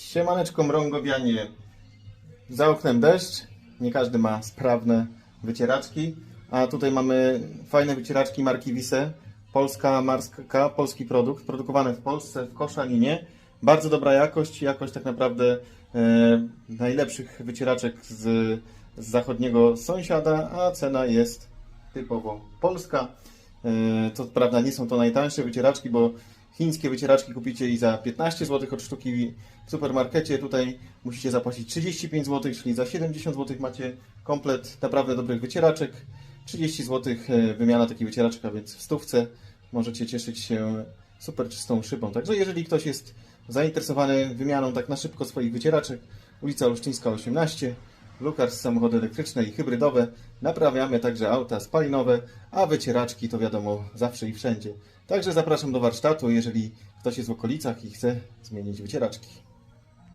Siemaneczko Mrągowianie. Za oknem deszcz. Nie każdy ma sprawne wycieraczki. A tutaj mamy fajne wycieraczki marki Wise. Polska marka, polski produkt, produkowane w Polsce, w Koszalinie. Bardzo dobra jakość, jakość tak naprawdę e, najlepszych wycieraczek z, z zachodniego sąsiada, a cena jest typowo polska. E, To prawda, nie są to najtańsze wycieraczki, bo chińskie wycieraczki kupicie i za 15 zł od sztuki w supermarkecie. Tutaj musicie zapłacić 35 zł, czyli za 70 zł macie komplet naprawdę dobrych wycieraczek. 30 zł wymiana takiej wycieraczek, a więc w stówce możecie cieszyć się super czystą szybą. Także jeżeli ktoś jest zainteresowany wymianą tak na szybko swoich wycieraczek, ulica Olsztyńska 18, Lukarz samochody elektryczne i hybrydowe, naprawiamy także auta spalinowe, a wycieraczki to wiadomo zawsze i wszędzie. Także zapraszam do warsztatu, jeżeli ktoś jest w okolicach i chce zmienić wycieraczki.